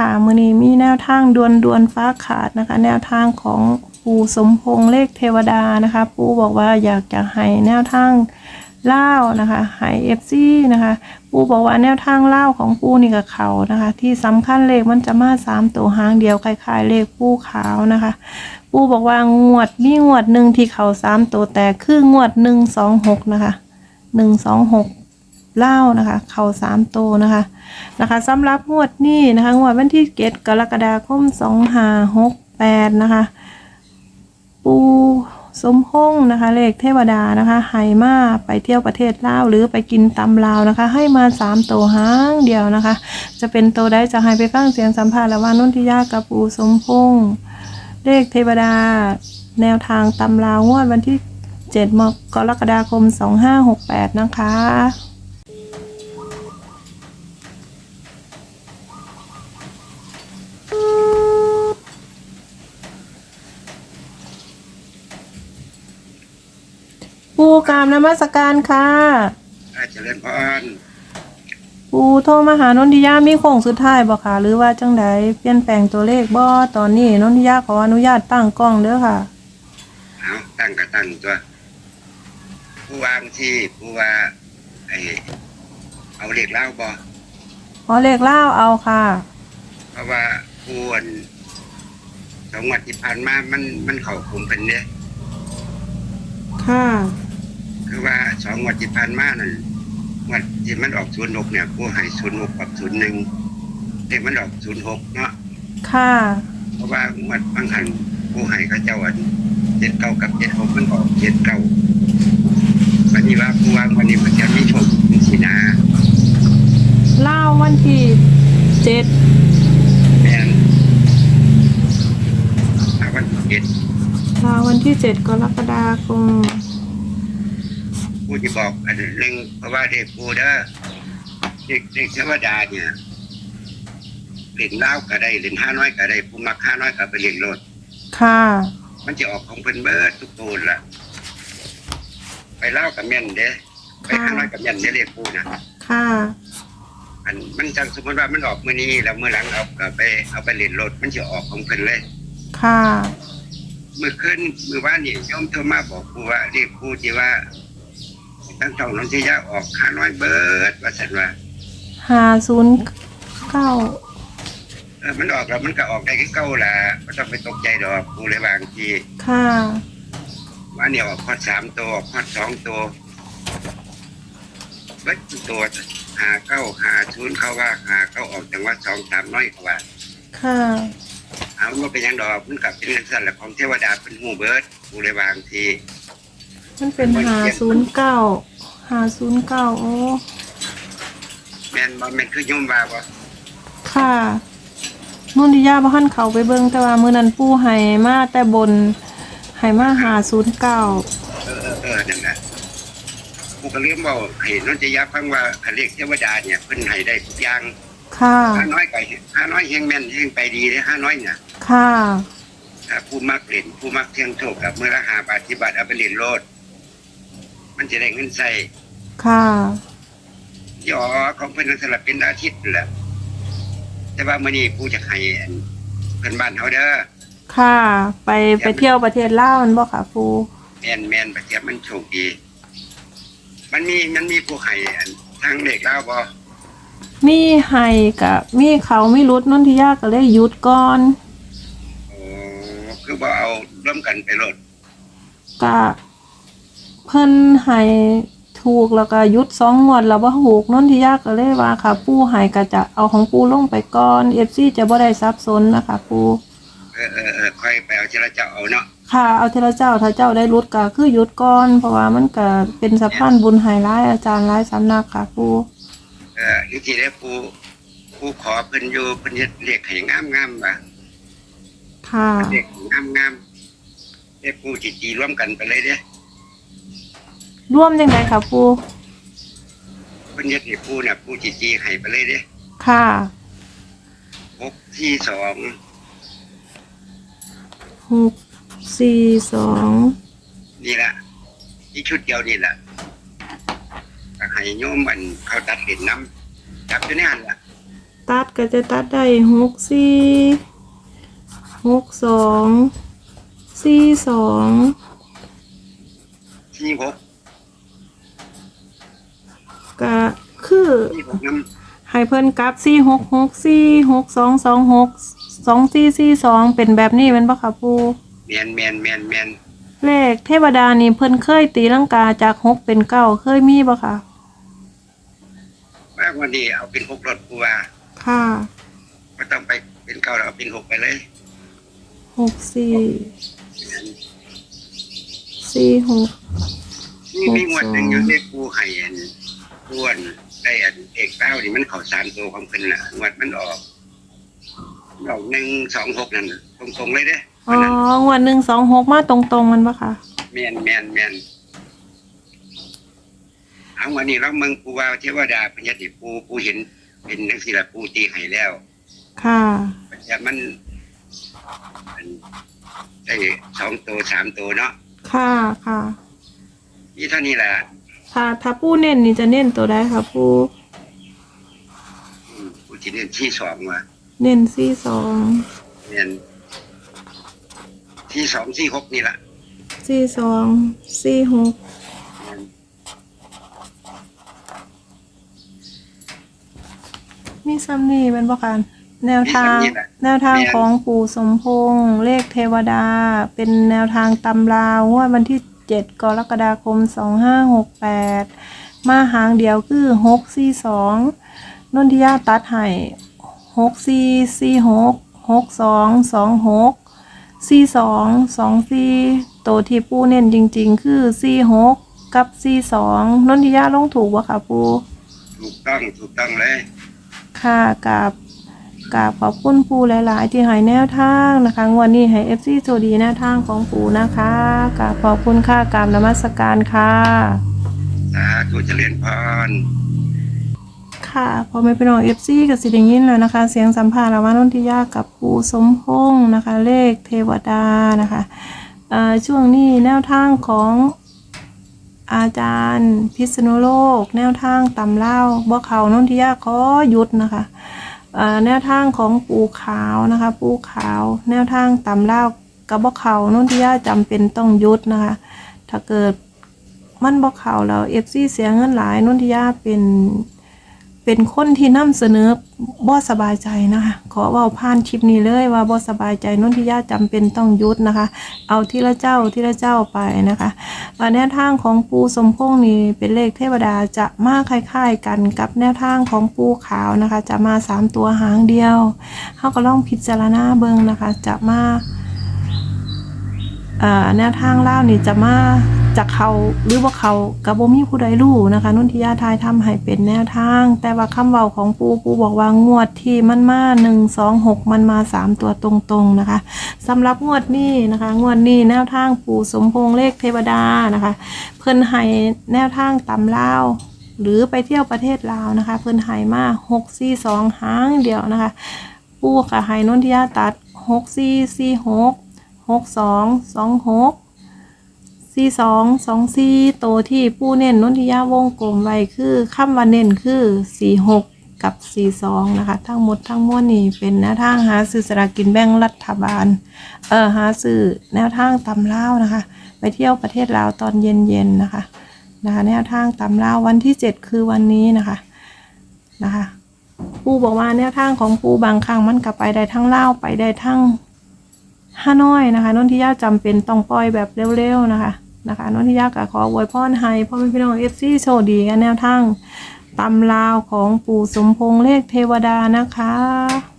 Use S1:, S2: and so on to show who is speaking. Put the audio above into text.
S1: ค่ะมือนี้มีแนวทางดวนดวนฟ้าขาดนะคะ แนวทางของปู่สมพงษ์เลขเทวดานะคะ ปู่บอกว่าอยากจะให้แนวทางเล่านะคะให้เอฟซีนะคะ ปู่บอกว่าแนวทางเล่าของปู่นี่กับเขานะคะ ที่สำคัญเลขมันจะมาสามตัวหางเดียวคล้ายๆเลขปู่ขาวนะคะ ปู่บอกว่างวดมีงวดหนึ่งที่เขาสามตัวแต่คืองวดหนึ่งสองหกนะคะหนึ่งสองหก เล่านะคะ เข่าสามโตนะคะนะคะสำหรับงวดนี้นะคะงวดวันที่เกตกรกฎาคมสองห้าหกแปดนะคะ ปูสมพงษ์นะคะ เลขเทวดานะคะไฮมาไปเที่ยวประเทศลาวหรือไปกินตำลาวนะคะ ให้มาสามโตห้างเดียวนะคะ จะเป็นโตได้จะให้ไปฟังเสียงสัมภาษณ์ระหว่างนนทิยากับปูสมพงษ์เลขเทวดา แนวทางตำลาวงวดวันที่เจ็ดมกรกฎาคมสองห้าหกแปดนะคะ ปูกรามนมัสการค่ะ
S2: อาเจริญพร
S1: ปูโทรมาหานนทิยามีโค้งสุดท้ายบ่ค่ะ หรือว่าจังใดเปลี่ยนแปลงตัวเลขบ่ตอนนี้นนทิยาขออนุญาตตั้งกล้องเด้อค่ะ
S2: เอาตั้งก็ตั้งตัวผู้วางที่ผู้ว่าไอเอาเหล็กเล่าบอ
S1: ขอเลขเล่าวเอาค่ะ
S2: เพราะว่าผู้อันสองวันที่ผ่านมามันมันเข่าคุมเป็นเนี่ย
S1: ค่ะ
S2: คือว่าสองวันที่ผ่านมานั่นวันที่มันออกศูนย์หกเนี่ยผู้ให้ศูนย์หกกับศูนย์หนึ่งเด็กมันออกศูนย์หกเนาะ
S1: ค่ะ
S2: เพราะว่าวันบางครั้งผู้ให้เขาเจ้าอันเจ็ดเก้ากับเจ็ดหกมันออกเจ็ดเก้าวันนี้ว่าผู้วางวันนี้มันจะมีโชคสินะ
S1: เล่าววันที่เจ็ด
S2: แม่นอาวันที่เจ็ด
S1: ลาววันที่เจ็ดกรกฎาคม
S2: ผู้ที่บอกอันหนึ่งเพราะว่าเด็กผู้เด้อเด็กเด็กเทวดาเนี่ยเล่นเล่าวก็ได้เล่นห้าน้อยก็ได้ผู้มักห้าน้อยก็ไปเล่นรถ
S1: ค่ะ
S2: มันจะออกของเพิ่นเบิดทุกตูนล่ะ ไปเล่าวกับแม่นเด้ไปห้าน้อยกับแม่นเด้เรียกผู้นะ
S1: ค่ะ
S2: อันมันจังสมมติว่ามันออกมื้อนี้แล้วมื้อหลังเอาก็ไปเอาไปเล่นรถมันจะออกของเพิ่นเลย
S1: ค่ะ
S2: มื่อคืนมื่อวานนี่โยมโทรมาบอกครูว่าเรียกครูที่ว่า ทั้งสองน้องที่ยาออกหาน้อยเบิดว่าสันว่า
S1: ห้าศูนย์เก้า
S2: เออมันออกแล้วมันก็ออกได้แค่เก้าละไม่ต้องไปตกใจดอกครูเลยบางที
S1: ค่ะ
S2: ว่าเนี่ยออกข้อสามตัวออกข้อสองตัวเบิดทุกตัวหาเก้าหาศูนย์เขาว่าหาเก้าออกจังว่าสองสามน้อยกว่า
S1: ค่ะ
S2: เอาว่าเป็นหยังดอกมันกลับเป็นเรื่องสั้นแหละของเทวดาเป็นหูเบิดครูเลยบางที
S1: มันเป็นห้าศูนย์เก้าห้าศูนย์เก้าโอ้
S2: แม่นบ่แม่นคือโยมว่าบ่
S1: ค่ะนุ่นทิยาบ่ทันเขาไปเบิ่งแต่ว่ามื้อนั้นปู่ให้มาแต่บนให้มาหาศูนย์เก้า
S2: เออเออเออนั่นแหละกูก็เรียกว่าเห็นนนจะยับฟังว่าคันเรียกเทวดาเนี่ยเพิ่นให้ได้ทุกอย่าง
S1: ค่ะ
S2: ห้าน้อยไก่ห้าน้อยเฮงแม่นเฮงไปดีเลยห้าน้อยเนี่ย
S1: ค่ะ
S2: ถ้าผู้มักเล่นผู้มักเที่ยงโชคกับเมื่อละหาบาทที่บาทเอาไปเล่นโลด มันจะได้เงินใส่
S1: ค่ะ
S2: ยอของเพิ่นนั่นสลับเป็นอาทิตย์นั่นแหละแต่ว่ามื้อนี้ผู้จะให้อันเพิ่นบ้านเฮาเด้อ
S1: ค่ะ ไปไปเที่ยวประเทศลาวแมันบ่ค่ะปู่
S2: แม่นแม่นประเทศมันโชคดี มันมีมันมีผู้ให้อันทางเด็กแล้วบ่
S1: มีให้กับมีเขามีรุดนุ่นทิยาก็เลยหยุดก่อน
S2: โอ้คือบ่เอาร่วมกันไปโลด
S1: กะ เพิ่นให้ถูกแล้วก็หยุดสองงวดแล้วบ่ถูกนุ่นทิยาก็เลยว่าค่ะ ปู่ให้ก็จะเอาของปู่ลงไปก่อน FC จะบ่ได้สับสนนะคะปู่
S2: เออเออเออค่อยไปเอาเจรจาเอาเนาะ
S1: ค่ะเอาเทละเจ้าถ้าเจ้าได้รุดก็คือหยุดก่อน เพราะว่ามันก็เป็นสะพานบุญไฮไลท์อาจารย์ไลท์สำนักค่ะปู่
S2: เออที่ที่ได้ปูปูขอเพิ่นอยู่เพิ่นเฮ็ดเรียกให้งามงามๆว่า
S1: ค่ะ
S2: เรียกงามงามๆได้ปูจิจีร่วมกันไปเลยเด้
S1: ร่วมยังไงค่ะปู่
S2: เพิ่นเฮ็ดให้ปูน่ะปูจิจีให้ไปเลยเด้
S1: ค่ะ
S2: หกที่สอง
S1: หกสี่สอง
S2: นี่ล่ะที่ชุดเดียวนี่ล่ะก็ให้โยมมันเขาตัดเห็นน้ำจับอยู่ในหันล่ะ
S1: ตัดก็จะตัดได้หกสี่หกสองสี่สอง
S2: ที่หก
S1: ก็คือ
S2: ที่หกน้
S1: ให้เพิ่นกลับสี่หกหกสี่หกสองสองหกสองสี่สี่สองเป็นแบบนี้แมันปะคะปูำ
S2: แมนแมนแมนแมน
S1: เลขเทวดานี่เพิ่นเคยตีลังกาจากหกเป็นเก้าเคยมีปะคะ
S2: ว่าวันนี้เอาเป็นหกรถกูว่า
S1: ค่ะ
S2: ก็ต้องไปเป็นเก้าแล้วเอาเป็นหกไปเลย
S1: หกสี่สี่หก
S2: นี่มีงวดหนึ่งอยู่ที่กูให้ อันอ้วนได้อันเอกเต้านี่มันเขาสามตัวของเพิ่นน่ะงวดมันออกดอกหนึ่งสองหกนั่นตรงๆเลยเด้
S1: อ๋องวดหนึ่งสองหกมาตรงๆมันปะคะ
S2: แมนแมนแมนเอาวันนี้เราเมืองปูว่าเทวดาพญาติปูปูเห็นเป็นนักศิลปูตีให้แล้ว
S1: ค่ะ
S2: แต่มันมันได้สองตัวสามตัวเนาะ
S1: ค่ะค่ะ
S2: นี่เท่านี้แหละ
S1: ค่ะถ้าปูเน้นนี่จะเน้นตัวใดคะปู
S2: อืมปูที่เน้นที่สองว่ะ
S1: เน้นสี่สอง
S2: เน้นที่สองที่หกนี่แหละ
S1: สี่สองสี่หก
S2: แม่น
S1: มีซัมนี่เป็นประกันแนวทาง แนวทางของปู่สมพงษ์เลขเทวดา เป็นแนวทางตำราวงวดวันที่ 7 กรกฎาคม 2568 มาหางเดียวคือ 642นนทิยาตัดให้6446 6226 42 24 ตัวที่ปูเน้นจริงๆ คือ 46 กับ 42นนทิยาลงถูกวะค่ะปู
S2: ถูกต้องถูกต้องเลย
S1: ค่ะกับ กับขอบคุณปูหลาย ๆ ที่ให้แนวทางนะคะงวันนี้ให้เอฟซีโชคดีแนวทางของปูนะคะกับขอบคุณค่ะกรามนมัสการค่ะ
S2: สาธุเจริญพร
S1: ค่ะพอไม่เป็นของเอฟซีกับสิไดิยินแล้วนะคะ เสียงสัมภาษณ์ระหว่างนนทิยากับปูสมพงษ์นะคะ เลขเทวดานะคะเอ่อช่วงนี้แนวทางของอาจารย์พิษณุโลก แนวทางตำเล่าบ่เขานนทิยาขอหยุดนะคะเอ่อ แนวทางของปูขาวนะคะ ปูขาว แนวทางตำเล่ากระบอกเขานนที่ยาจำเป็นต้องยุดนะคะ ถ้าเกิดมันบกเขาแล้วเอฟซีเสียเงินหลายนนที่ยาเป็น เป็นคนที่นำเสนอบ่สบายใจนะคะ ขอเว่าผ่านคลิปนี้เลยว่าบ่สบายใจนนทิยาจำเป็นต้องยุดนะคะ เอาทีละเจ้าทีละเจ้าไปนะคะแนวทางของปูสมพงษ์นี่เป็นเลขเทวดาจะมาคล้ายๆกันกับแนวทางของปูขาวนะคะ จะมาสามตัวหางเดียวเขาก็ลองพิจารณาเบิ่งนะคะ จะมาแนวทางเล่านี่จะมา จากเขาหรือว่าเขากับบ่มีผู้ใดรู้นะคะ นุ่นทิยาทายทำให้เป็นแนวทาง แต่ว่าคำเว้าของปูปูบอกว่างวดที่มันมาหนึ่งสองหกมันมาสามตัวตรงๆนะคะสำหรับงวดนี้นะคะ งวดนี้แนวทางปูสมพงษ์เลขเทวดานะคะ เพิ่นให้แนวทางตำลาวหรือไปเที่ยวประเทศลาวนะคะ เพิ่นให้มาหกสี่สองหางเดียวนะคะ ปูกับไห้นนทิยาตัดหกสี่สี่หกหกสองสองหก สี่สองสองสี่ตัวที่ผู้เน้นนนทิยาวงกลมไว้คือคำว่าเน้นคือสี่หกกับสี่สองนะคะ ทั้งหมดทั้งมวลนี่เป็นแนวทางหาซื้อสลากกินแบ่งรัฐบาล เออหาซื้อแนวทางตำเล่านะคะ ไปเที่ยวประเทศลาวตอนเย็นๆนะคะนะคะ แนวทางตำเล่าวันที่เจ็ดคือวันนี้นะคะนะคะปูบอกว่าแนวทางของปูบางครั้งมันกลับไปได้ทั้งเล่าไปได้ทั้งห้าน้อยนะคะนนทิยาจำเป็นต้องปล่อยแบบเร็วๆนะคะ นะคะนนที่ยาก็ขออวยพรให้พ่อแม่พี่น้องเอฟซีโชคดีกันแนวทางตำลาวของปู่สมพงษ์เลขเทวดานะคะ